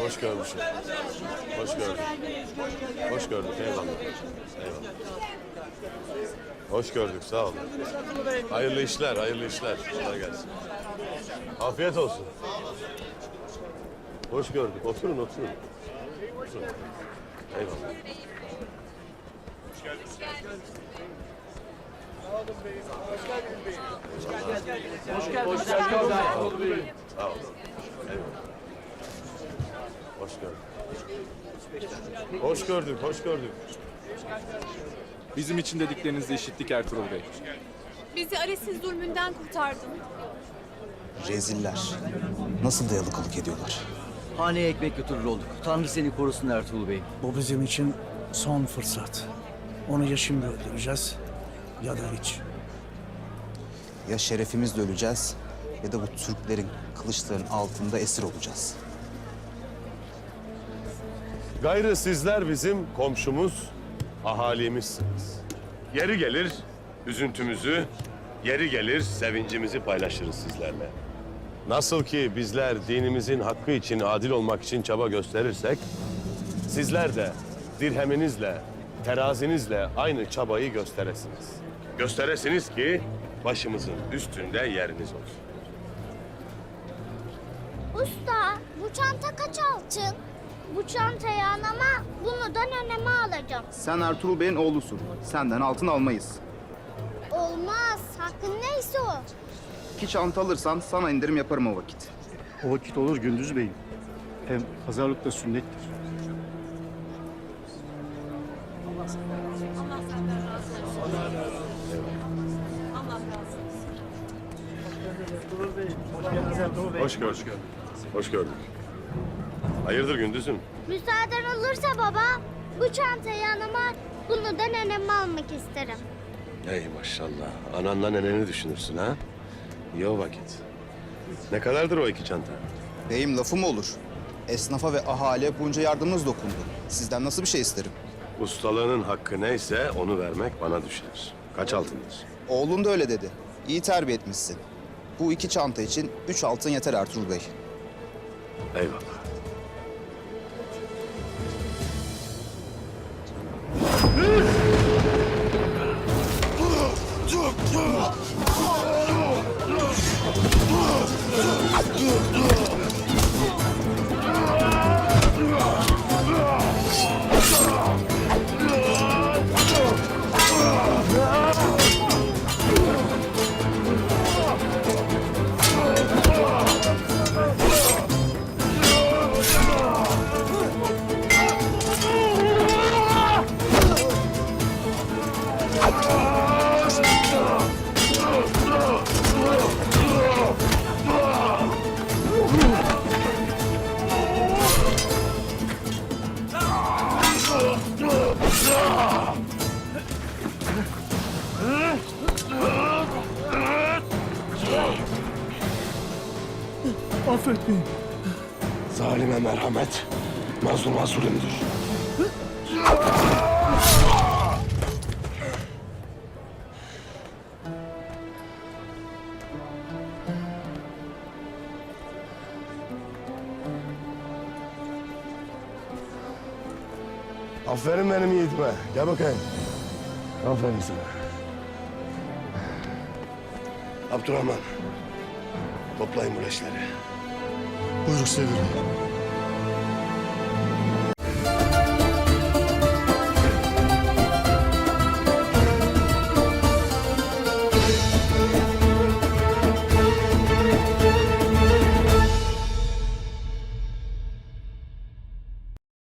Hoş görmüşüm. Hoş gördük. Hoş gördük. Eyvallah. Eyvallah. Hoş gördük. Sağ olun. Hayırlı işler, hayırlı işler. Kolay gelsin. Afiyet olsun. Hoş gördük. Oturun, oturun. Oturun. Eyvallah. Sağ olun. Eyvallah. Hoş gördük. Hoş gördük, hoş gördük. Bizim için dediklerinizi işittik Ertuğrul Bey. Bizi Ares'in zulmünden kurtardın. Reziller. Nasıl da yalıkılık ediyorlar. Haneye ekmek götürür olduk. Tanrı seni korusun Ertuğrul Bey. Bu bizim için son fırsat. Onu ya şimdi öldüreceğiz ya da hiç. Ya şerefimizle öleceğiz ya da bu Türklerin kılıçların altında esir olacağız. Gayrı sizler bizim komşumuz, ahalimizsiniz. Yeri gelir üzüntümüzü, yeri gelir sevincimizi paylaşırız sizlerle. Nasıl ki bizler dinimizin hakkı için, adil olmak için çaba gösterirsek, sizler de dirheminizle, terazinizle aynı çabayı gösteresiniz. Gösteresiniz ki başımızın üstünde yeriniz olsun. Usta, bu çanta kaç altın? Bu çantayı anama, bunu da neneme alacağım. Sen Ertuğrul Bey'in oğlusun. Senden altın almayız. Olmaz, hakkın neyse o. İki çanta alırsan sana indirim yaparım o vakit. O vakit olur Gündüz Bey'im. Hem pazarlık da sünnettir. Hoş gördük. Hoş gördük. Hayırdır Gündüz'üm? Müsaaden olursa baba, bu çantayı anama, bunu da neneme almak isterim. Ey maşallah. Ananla neneni düşünürsün ha? İyi o vakit. Ne kadardır o iki çanta? Beyim lafı mı olur? Esnafa ve ahaliye bunca yardımınız dokundu. Sizden nasıl bir şey isterim? Ustalığının hakkı neyse onu vermek bana düşer. Kaç altındır? Oğlun da öyle dedi. İyi terbiye etmişsin. Bu iki çanta için üç altın yeter Ertuğrul Bey. Eyvallah. Affet beni. Zalime merhamet, mazluma zulümdür. Aferin benim yiğitime. Gel bakayım. Aferin sana. Abdurrahman, toplayın bu leşleri. Buyurun Selim.